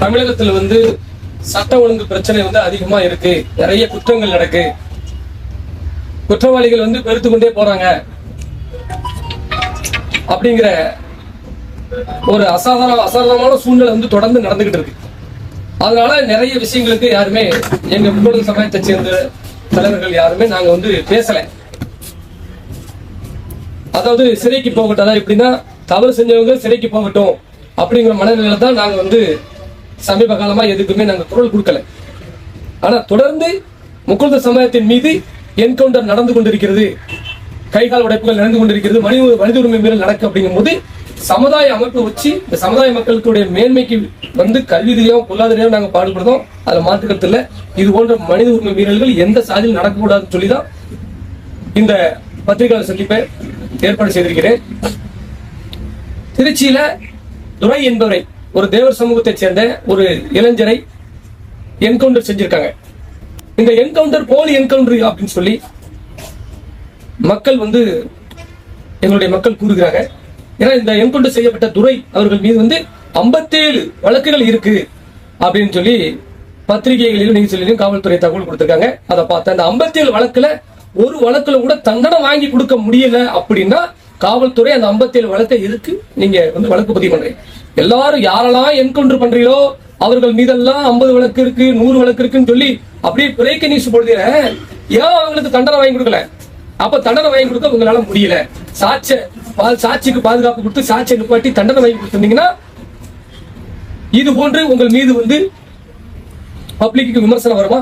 தமிழகத்துல வந்து சட்ட ஒழுங்கு பிரச்சனை வந்து அதிகமா இருக்கு. நிறைய குற்றங்கள் நடக்கு. குற்றவாளிகள் வந்து பெருத்து கொண்டே போறாங்க. அப்படிங்கிற ஒரு அசாதாரண அசாதாரணமான சூழ்நிலை வந்து தொடர்ந்து நடந்துகிட்டு இருக்கு. அதனால நிறைய விஷயங்களுக்கு யாருமே எங்க முன்னோடி சமயத்தை சேர்ந்த தலைவர்கள் யாருமே நாங்க வந்து பேசல. அதாவது சிறைக்கு போகட்டும் அதாவது எப்படின்னா தவறு செஞ்சவங்க சிறைக்கு போகட்டும். அப்படிங்கிற மனநிலையில தான் நாங்க வந்து சமீப காலமா எதுக்குமே நாங்க குரல் கொடுக்கல. ஆனா தொடர்ந்து முக்குந்த சமுதாயத்தின் மீது என்கவுண்டர் நடந்து கொண்டிருக்கிறது கைகால் உடைப்புகள் நடந்து கொண்டிருக்கிறது மனித மனித உரிமை மீறல் நடக்கு அப்படிங்கும் போது சமுதாய அமைப்பு வச்சு இந்த சமுதாய மக்களுடைய மேன்மைக்கு வந்து கல்வி ரீதியாகவும் பொருளாதாரம் நாங்க பாடுபடுறோம். அதை மாற்றுக்கிறது இல்ல. இது போன்ற மனித உரிமை மீறல்கள் எந்த சாதியில் நடக்கக்கூடாதுன்னு சொல்லி தான் இந்த பத்திரிகையாளர் சந்திப்பை ஏற்பாடு செய்திருக்கிறேன். திருச்சியில துரை என்பவரை ஒரு தேவர் சமூகத்தைச் சேர்ந்த ஒரு இளைஞரை என்கவுண்டர் செஞ்சிருக்காங்க. இந்த என்கவுண்டர் போலி என்கவுண்டர் அப்படின்னு சொல்லி மக்கள் வந்து எங்களுடைய மக்கள் கூறுகிறாங்க. ஏன்னா இந்த என்கவுண்டர் செய்யப்பட்ட துரை அவர்கள் மீது வந்து 57 வழக்குகள் இருக்கு அப்படின்னு சொல்லி பத்திரிகைகளிலும் நீங்க சொல்லியும் காவல்துறை தகவல் கொடுத்திருக்காங்க. அதை பார்த்தேன் அந்த 57 வழக்குல ஒரு வழக்குல கூட தண்டனை வாங்கி கொடுக்க முடியல அப்படின்னா காவல்துறை அந்த 57 வழக்கை எதுக்கு நீங்க வந்து வழக்கு பதிவு பண்றீங்க. எல்லாரும் யாரெல்லாம் என்கவுண்டர் பண்றீங்களோ அவர்கள் மீதெல்லாம் 50 வழக்கு இருக்கு நூறு வழக்கு இருக்குன்னு சொல்லி அப்படியே பிரேக்க நியூஸ் போடுதீங்க ஏன் அவங்களுக்கு தண்டனை வாங்கி கொடுக்கல? அப்ப தண்டனை வாங்கி கொடுக்க உங்களால முடியல. சாட்ச பா- சாட்சிக்கு பாதுகாப்பு கொடுத்து சாட்சியை நிப்பாட்டி தண்டனை வாங்கி கொடுத்துருந்தீங்கன்னா இது போன்று உங்கள் மீது வந்து பப்ளிக்கு விமர்சனம் வருமா?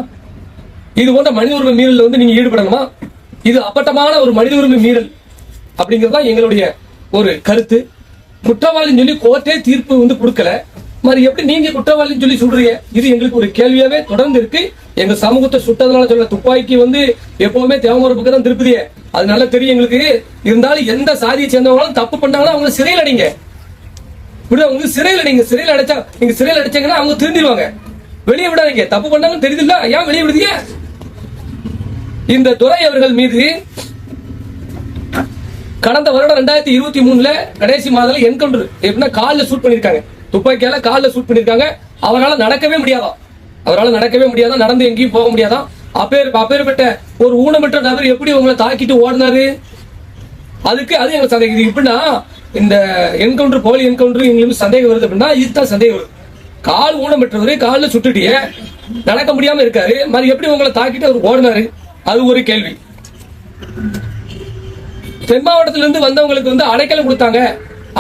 இது போன்ற மனித உரிமை மீறல் வந்து நீங்க ஈடுபடணுமா? இது அப்பட்டமான ஒரு மனித உரிமை மீறல். அப்படிங்கிறது தான் எங்களுடைய ஒரு கருத்து. குற்றவாளின்னு சொல்லி கோர்ட்டே தீர்ப்பு வந்து கொடுக்கல. மாதிரி எப்படி நீங்க குற்றவாளின்னு சொல்லி சொல்றீங்க? இது எங்களுக்கு ஒரு கேள்வியாவே தொடர்ந்து இருக்கு. எங்க சமூகத்தை சுட்டதுனால சொல்ல துப்பாக்கி வந்து எப்பவுமே தேவமரப்புக்கு பக்கம் தான் திருப்பதியே நல்லா தெரியும் எங்களுக்கு. இருந்தாலும் எந்த சாதியை சேர்ந்தவங்களும் தப்பு பண்ணாங்கன்னா அவங்க சிறையில் அடிங்க. இப்படி அவங்க சிறையில் அடிங்க. சிறையில் அடைச்சா நீங்க சிறையில் அடைச்சீங்கன்னா அவங்க திருந்திடுவாங்க. வெளியே விடாதீங்க. தப்பு பண்ணாங்கன்னு தெரியுது இல்ல? ஏன் வெளியே விடுதீங்க? இந்த துறை அவர்கள் மீது கடந்த வருடம் ரெண்டாயிரத்தி இருபத்தி மூணுல கடைசி மாதத்துல என்கவுண்டர் எப்படின்னா காலில் சூட் பண்ணிருக்காங்க. துப்பாக்கியால காலில் சூட் பண்ணிருக்காங்க. அவரால் நடக்கவே முடியாதா? அவரால் நடக்கவே முடியாதான் நடந்து எங்கேயும் போக முடியாதான் அப்பேர் அப்பேற்பட்ட ஒரு ஊனமற்ற நபர் எப்படி உங்களை தாக்கிட்டு ஓடினாரு? அதுக்கு அது எங்களுக்கு சந்தேகம். இது எப்படின்னா இந்த என்கவுண்டர் போலி என்கவுண்டர் எங்களுக்கு சந்தேகம் வருது அப்படின்னா இதுதான் சந்தேகம் வருது. கால் ஊனமற்றவர் காலில் சுட்டுட்டியே நடக்க முடியாம இருக்காரு. மாதிரி எப்படி உங்களை தாக்கிட்டு அவர் ஓடினாரு? அது ஒரு கேள்வி. தென் மாவட்டத்திலிருந்து வந்தவங்களுக்கு வந்து அடைக்கலம் கொடுத்தாங்க.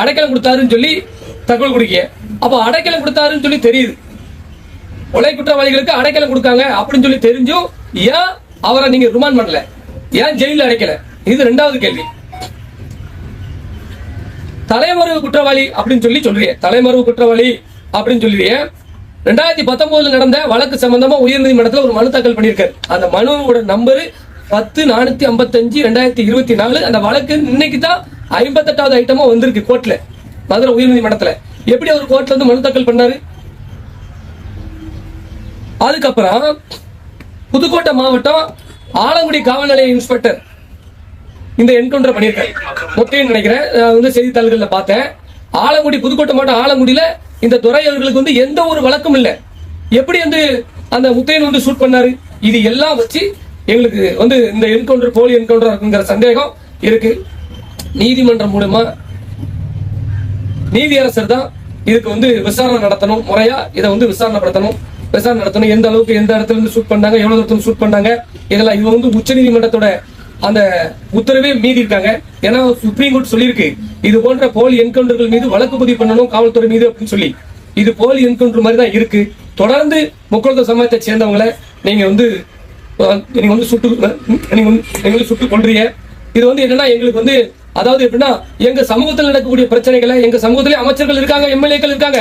அடைக்கலம் கொடுத்தாருன்னு சொல்லி தகவல் கொடுக்க அப்ப அடைக்கலம் கொடுத்தாருன்னு சொல்லி தெரியுது. கொலை குற்றவாளிகளுக்கு அடைக்கலம் கொடுக்காங்க அப்படின்னு சொல்லி தெரிஞ்சும் ஏன் அவரை நீங்க ரிமாண்ட் பண்ணல? ஏன் ஜெயில அடைக்கல? இது ரெண்டாவது கேள்வி. தலைமறைவு குற்றவாளி அப்படின்னு சொல்லி சொல்றிய தலைமறைவு குற்றவாளி அப்படின்னு சொல்லுவீங்க ரெண்டாயிரத்தி பத்தொன்பதுல நடந்த வழக்கு சம்பந்தமா உயர்நீதிமன்றத்தில் ஒரு மனு தாக்கல் பண்ணியிருக்காரு. அந்த மனுவோட நம்பரு பத்து நானூத்தி ஐம்பத்தஞ்சு ரெண்டாயிரத்தி இருபத்தி நாலு அந்த வழக்கு இன்னைக்கு தான் ஐம்பத்தெட்டாவது ஐட்டமா வந்திருக்கு கோர்ட்ல மதுரை உயர்நீதிமன்றத்துல. எப்படி அவர் கோர்ட்ல இருந்து மனு தாக்கல் பண்ணாரு? அதுக்கப்புறம் புதுக்கோட்டை மாவட்டம் ஆலங்குடி காவல் நிலைய இன்ஸ்பெக்டர் இந்த என்கவுண்டர் பண்ணியிருக்காரு. மொத்தையும் நினைக்கிறேன். நான் வந்து செய்தித்தாள்கள்ல பார்த்தேன். ஆலங்குடி புதுக்கோட்டை மாவட்டம் ஆலங்குடியில இந்த துறை அவர்களுக்கு வந்து எந்த ஒரு வழக்கம் இல்லை. எப்படி வந்து அந்த முத்தையன் வந்து ஷூட் பண்ணாரு? இது எல்லாம் வச்சு எங்களுக்கு வந்து இந்த என்கவுண்டர் போலி என்கவுண்டர் இருக்குங்கிற சந்தேகம் இருக்கு. நீதிமன்றம் மூலமா நீதியரசர் தான் இதுக்கு வந்து விசாரணை நடத்தணும். முறையா இதை வந்து விசாரணை நடத்தணும் விசாரணை நடத்தணும். எந்த அளவுக்கு எந்த இடத்துல இருந்து சூட் பண்ணாங்க எவ்வளவு தூரத்துல சூட் பண்ணாங்க இதெல்லாம் இவங்க வந்து உச்ச நீதிமன்றத்தோட அந்த உத்தரவே மீறி இருக்காங்க ஏன்னா சுப்ரீம் கோர்ட் சொல்லியிருக்கு இது போன்ற போலி என்கவுண்டர்கள் மீது வழக்கு பதிவு பண்ணணும் காவல்துறை மீது அப்படின்னு சொல்லி. இது போலி என்கவுண்டர் மாதிரி தான் இருக்கு. தொடர்ந்து முக்கொழுத்த சமயத்தை சேர்ந்தவங்களை நீங்க வந்து நீங்கள் நீங்க வந்து சுட்டு நீங்க வந்து எங்களை வந்து சுட்டு கொள்றீங்க இது வந்து என்னன்னா எங்களுக்கு வந்து அதாவது எப்படின்னா எங்க சமூகத்தில் நடக்கக்கூடிய பிரச்சனைகளை எங்க சமூகத்திலே அமைச்சர்கள் இருக்காங்க எம்எல்ஏக்கள் இருக்காங்க.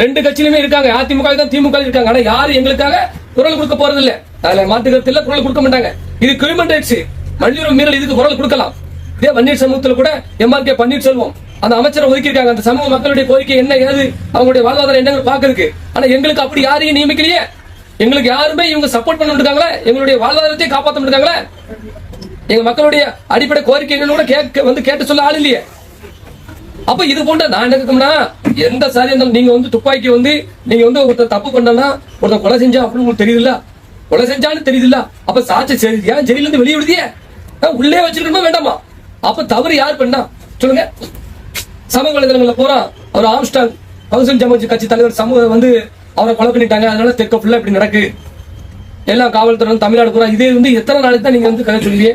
ரெண்டு கட்சியிலுமே இருக்காங்க. அதிமுக தான் திமுக இருக்காங்க. ஆனா யாரும் எங்களுக்காக குரல் கொடுக்க போறது இல்ல அதுல மாத்துக்கிறது இல்ல குரல் கொடுக்க மாட்டாங்க. இது கிரிமினல் ரைட்ஸ் மனித மீறல் இதுக்கு குரல் கொடுக்கலாம். இதே வன்னியர் சமூகத்தில் கூட எம்ஆர்கே பன்னீர்செல்வம் அந்த அமைச்சரை ஒதுக்கியிருக்காங்க. அந்த சமூக மக்களுடைய கோரிக்கை என்ன ஏது? அவங்களுடைய வாழ்வாதாரம் என்னன்னு பாக்குறதுக்கு ஆனா எங்களுக்கு அப்படி யாரையும் நியமிக்கலையே. எங்களுக்கு யாருமே இவங்க சப்போர்ட் பண்ணிட்டு எங்களுடைய வாழ்வாதாரத்தை காப்பாற்ற இருக்காங்களா எங்க மக்களுடைய அடிப்படை கோரிக்கைகள் கூட கேட்க வந்து கேட்டு சொல்ல ஆள் இல்லையே. அப்ப இது போன்ற நான் என்ன எந்த சாரி இருந்தாலும் நீங்க வந்து துப்பாக்கி வந்து நீங்க வந்து ஒருத்தர் தப்பு பண்ணனா ஒருத்தர் கொலை செஞ்சா அப்படின்னு உங்களுக்கு தெரியுதுல்ல? கொலை செஞ்சான்னு தெரியுதுல்ல? அப்ப சாட்சி சரி ஏன் ஜெயில இருந்து வெளியே விடுதியே உள்ளே வச்சிருக்கணுமா வேண்டாமா? அப்ப தவறு யார் பண்ணா? சொல்லுங்க. சமூக வலைதளங்கள்ல போறான். அவர் ஆம்ஸ்டாங் பகுசன் ஜமஜி கட்சி தலைவர் சமூக வந்து அவரை கொலை பண்ணிட்டாங்க. அதனால தெற்க ஃபுல்லா இப்படி நடக்கு. எல்லாம் காவல்துறை தமிழ்நாடு பூரா இதே வந்து எத்தனை நாளைக்கு தான் நீங்க வந்து கதை சொல்லுவீங்க?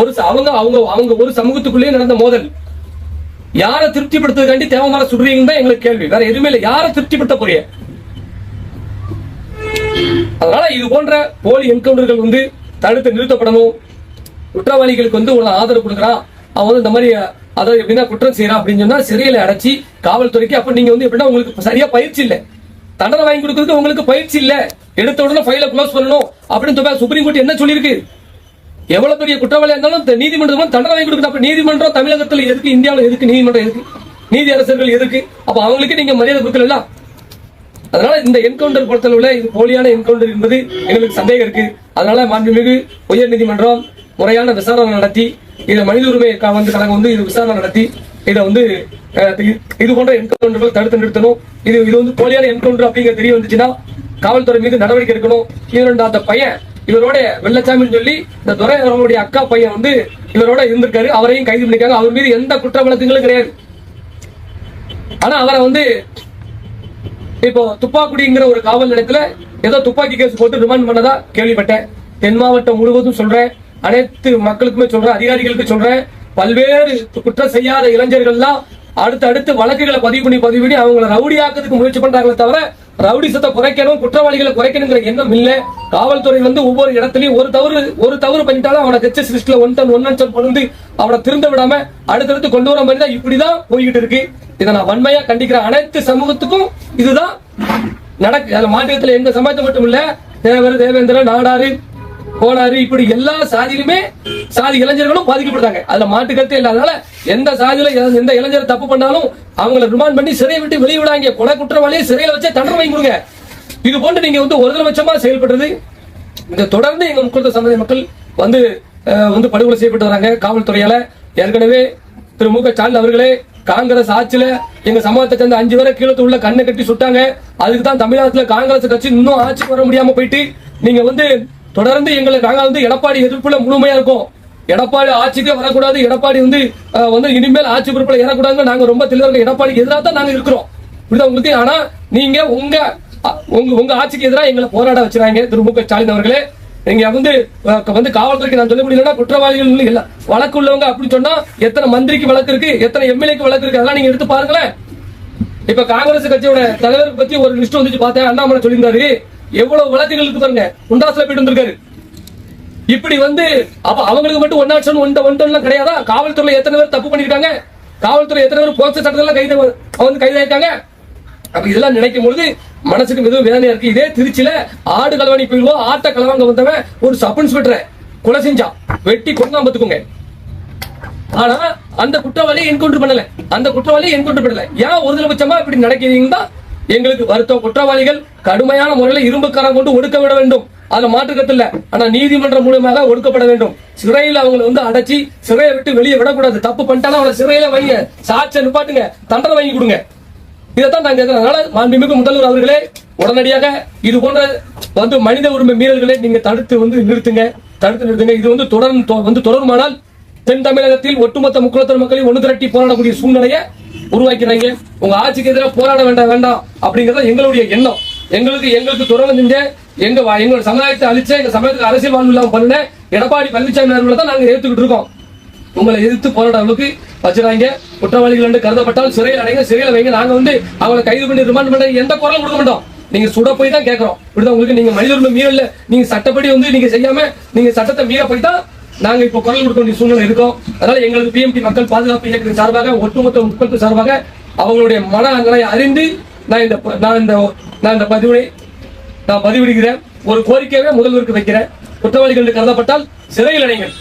ஒரு அவங்க அவங்க அவங்க ஒரு சமூகத்துக்குள்ளேயே நடந்த மோதல். யாரை திருப்திப்படுத்துறதுக்காண்டி தேவமார சுடுறீங்கன்னு தான் எங்களுக்கு கேள்வி. வேற எதுவுமே இல்லை. யாரை திருப்திப்படுத்த போறிய அதனால இது போன்ற போலி என்கவுண்டர்கள் வந்து தடுத்து நிறுத்தப்படணும். குற்றவாளிகளுக்கு வந்து ஒரு ஆதரவு கொடுக்குறான் அவன் வந்து இந்த மாதிரி அதாவது எப்படின்னா குற்றம் செய்யறான் அப்படின்னு சொன்னா சிறையில அடைச்சி காவல்துறைக்கு அப்ப நீங்க வந்து எப்படின்னா உங்களுக்கு சரியா பயிற்சி இல்ல. தண்டனை வாங்கி கொடுக்கறதுக்கு உங்களுக்கு பயிற்சி இல்ல. எடுத்த உடனே ஃபைல க்ளோஸ் பண்ணணும் அப்படின்னு சொல்லி சுப்ரீம் கோர்ட் என்ன சொல்லியிருக்கு? எவ்வளவு பெரிய குற்றவாளியா இருந்தாலும் இந்த நீதிமன்றம் தண்டனை வாங்கி கொடுக்கணும். அப்ப நீதிமன்றம் தமிழகத்துல எதுக்கு இந்தியாவில் எதுக்கு நீதிமன்றம் எதுக்கு நீதி அரசர்கள் எதுக்கு? அப்ப அவங்களுக்கு நீங்க மரியாதை கொடுக்கல அதனால இந்த என்கவுண்டர் பொறுத்தளவுல இது போலியான என்கவுண்டர் என்பது எங்களுக்கு சந்தேகம் இருக்கு. அதனால மாண்புமிகு உயர் நீதிமன்றம் முறையான விசாரணை நடத்தி இதை மனித உரிமை வந்து கழகம் வந்து இது விசாரணை நடத்தி இதை வந்து இது- போன்ற என்கவுண்டர்கள் தடுத்து நிறுத்தணும். இது இது வந்து போலியான என்கவுண்டர் அப்படிங்கிற தெரிய வந்துச்சுன்னா காவல்துறை மீது நடவடிக்கை எடுக்கணும். இவரோட அந்த பையன் இவரோட வெள்ளச்சாமின்னு சொல்லி இந்த துரை அக்கா பையன் வந்து இவரோட இருந்திருக்காரு. அவரையும் கைது பண்ணிருக்காங்க அவர் மீது எந்த குற்ற வழக்குகளும் கிடையாது. ஆனா அவரை வந்து இப்போ துப்பாக்குடிங்கிற ஒரு காவல் நிலையத்துல ஏதோ துப்பாக்கி கேஸ் போட்டு ரிமாண்ட் பண்ணதா கேள்விப்பட்டேன். தென் மாவட்டம் முழுவதும் சொல்றேன். அனைத்து மக்களுக்குமே சொல்றேன். அதிகாரிகளுக்கு சொல்றேன். பல்வேறு குற்றம் செய்யாத இளைஞர்கள்லாம் அடுத்து அடுத்து வழக்குகளை பதிவு பண்ணி பதிவு பண்ணி அவங்களை ரவுடி ஆக்கிறதுக்கு முயற்சி பண்றாங்களே தவிர ரவுடிசத்தை குறைக்கணும் குற்றவாளிகளை குறைக்கணுங்கிற எண்ணம் இல்ல. காவல்துறை வந்து ஒவ்வொரு இடத்துலயும் ஒரு தவறு ஒரு தவறு பண்ணிட்டாலும் அவனை ஹெச்எஸ் லிஸ்ட்ல ஒன் டன் ஒன் அன்சன் கொண்டு அவனை திருந்த விடாம அடுத்தடுத்து கொண்டு வர மாதிரி தான் இப்படிதான் போய்கிட்டு இருக்கு. இதை நான் வன்மையா கண்டிக்கிறேன் அனைத்து சமூகத்துக்கும் இதுதான் நடக்கு அதுல மாநிலத்துல எந்த சமாஜம் மட்டும் இல்ல தேவர் தேவேந்திர நாடாரு கோளாறு இப்படி எல்லா சாதியிலுமே சாதி இளைஞர்களும் பாதிக்கப்படுறாங்க. அதுல மாட்டுக்கருத்தே இல்லாதனால எந்த சாதியில எந்த இளைஞர் தப்பு பண்ணாலும் அவங்களை ரிமாண்ட் பண்ணி சிறையை விட்டு வெளியே விடாங்க கொலை குற்றவாளியை சிறையில வச்சு தண்டனை வாங்கி கொடுங்க. இது போன்று நீங்க வந்து ஒருதலைபட்சமா செயல்படுறது இதை தொடர்ந்து எங்க முக்கிய சமுதாய மக்கள் வந்து வந்து படுகொலை செய்யப்பட்டு வராங்க. காவல்துறையால ஏற்கனவே திரு மு க ஸ்டாலின் அவர்களே காங்கிரஸ் ஆட்சியில எங்க சமூகத்தை சேர்ந்த அஞ்சு பேரை கீழே உள்ள கண்ணை கட்டி சுட்டாங்க. அதுக்கு தான் தமிழ்நாட்டுல காங்கிரஸ் கட்சி இன்னும் ஆட்சிக்கு வர முடியாம போயிட்டு நீங்க வந்து தொடர்ந்து எங்களை நாங்க வந்து எடப்பாடி எதிர்ப்புல முழுமையா இருக்கும். எடப்பாடி ஆட்சிக்கே வரக்கூடாது. எடப்பாடி வந்து வந்து இனிமேல் ஆட்சி பொறுப்புல ஏறக்கூடாதுன்னு நாங்க ரொம்ப தெளிவாக எடப்பாடி எதிராக தான் நாங்க இருக்கிறோம். இப்படிதான் உங்களுக்கு? ஆனா நீங்க உங்க உங்க உங்க ஆட்சிக்கு எதிராக எங்களை போராட வச்சிருக்காங்க திரு மு க ஸ்டாலின் அவர்களே. நீங்க வந்து வந்து காவல்துறைக்கு நான் சொல்ல முடியலன்னா குற்றவாளிகள் இல்ல வழக்கு உள்ளவங்க அப்படின்னு சொன்னா எத்தனை மந்திரிக்கு வழக்கு இருக்கு எத்தனை எம்எல்ஏக்கு வழக்கு இருக்கு அதெல்லாம் நீங்க எடுத்து பாருங்களேன். இப்ப காங்கிரஸ் கட்சியோட தலைவர் பத்தி ஒரு லிஸ்ட் வந்துச்சு பார்த்தேன். அண்ணாமலை சொல்லியிருந்தாரு. எவ்வளவு வழக்குகள் இருக்கு பாருங்க. குண்டாசுல போயிட்டு வந்திருக்காரு. இப்படி வந்து அப்ப அவங்களுக்கு மட்டும் ஒன் நாட் ஒன் ஒன் எல்லாம் கிடையாதா? காவல்துறையில எத்தனை பேர் தப்பு பண்ணிருக்காங்க? காவல்துறை எத்தனை பேர் போக்சோ சட்டத்துல கைது வந்து கைதாயிருக்காங்க அப்ப இதெல்லாம் நினைக்கும் பொழுது மனசுக்கு மிகவும் வேதனையா இருக்கு. இதே திருச்சியில ஆடு கலவாணி போயிடுவோம் ஆட்ட கலவாங்க வந்தவன் ஒரு சப் இன்ஸ்பெக்டரை கொலை செஞ்சான் வெட்டி கொண்டாம பத்துக்குங்க. ஆனா அந்த குற்றவாளியை என்கவுண்டர் பண்ணல. அந்த குற்றவாளியை என்கவுண்டர் பண்ணல. ஏன் ஒரு பட்சமா இப்படி நடக்கிறீங்கன்னா எங்களுக்கு வருத்தம். குற்றவாளிகள் கடுமையான முறையில இரும்புக்காரம் கொண்டு ஒடுக்க விட வேண்டும். அதுல மாற்றுக்கத்தில் ஆனா நீதிமன்றம் மூலமாக ஒடுக்கப்பட வேண்டும். சிறையில் அவங்களை வந்து அடைச்சி சிறையை விட்டு வெளியே விடக்கூடாது. தப்பு பண்ணிட்டாலும் அவங்களை சிறையில வைங்க. சாட்சியை நிப்பாட்டுங்க. தண்டனை வாங்கி கொடுங்க. இதைத்தான் நாங்க அதனால மாண்புமிகு முதல்வர் அவர்களே உடனடியாக இது போன்ற வந்து மனித உரிமை மீறல்களை நீங்க தடுத்து வந்து நிறுத்துங்க. தடுத்து நிறுத்துங்க. இது வந்து தொடர்ந்து வந்து தொடருமானால் தென் தமிழகத்தில் ஒட்டுமொத்த முக்குளத்தர் மக்களை ஒன்று திரட்டி போராடக்கூடிய சூழ்நிலையை உருவாக்கிறாங்க உங்க ஆட்சிக்கு எதிராக போராட வேண்டாம் வேண்டாம் அப்படிங்கறத எங்களுடைய எண்ணம். எங்களுக்கு எங்களுக்கு துறவு செஞ்ச எங்க வா- எங்களோட சமுதாயத்தை அழிச்ச எங்க சமயத்துக்கு அரசியல் வாழ்வு இல்லாம பண்ண எடப்பாடி பழனிசாமி அவர்களை தான் நாங்க ஏத்துக்கிட்டு இருக்கோம். உங்களை எதிர்த்து போராட அளவுக்கு வச்சுறாங்க. குற்றவாளிகள் என்று கருதப்பட்டால் சிறையில் அடைங்க சிறையில் வைங்க. நாங்க வந்து அவங்களை கைது பண்ணி ரிமாண்ட் பண்ண எந்த குரலும் கொடுக்க மாட்டோம். நீங்க சுட போய் தான் கேட்கறோம். இப்படிதான் உங்களுக்கு நீங்க மனித உரிமை மீறல நீங்க சட்டப்படி வந்து நீங்க செய்யாம நீங்க சட்டத்தை மீற போய் தான் நாங்க இப்ப குரல் கொடுக்க வேண்டிய சூழ்நிலை இருக்கோம். அதனால எங்களுக்கு பிஎம்டி மக்கள் பாதுகாப்பு இயக்கத்தின் சார்பாக ஒட்டுமொத்த மக்களுக்கு சார்பாக அவங்களுடைய மன அங்கனை அறிந்து நான் இந்த நான் இந்த நான் இந்த பதிவினை நான் பதிவிடுகிறேன். ஒரு கோரிக்கையவே முதல்வருக்கு வைக்கிறேன். குற்றவாளிகள் என்று கருதப்பட்டால் சிறையில் அடைங்கள்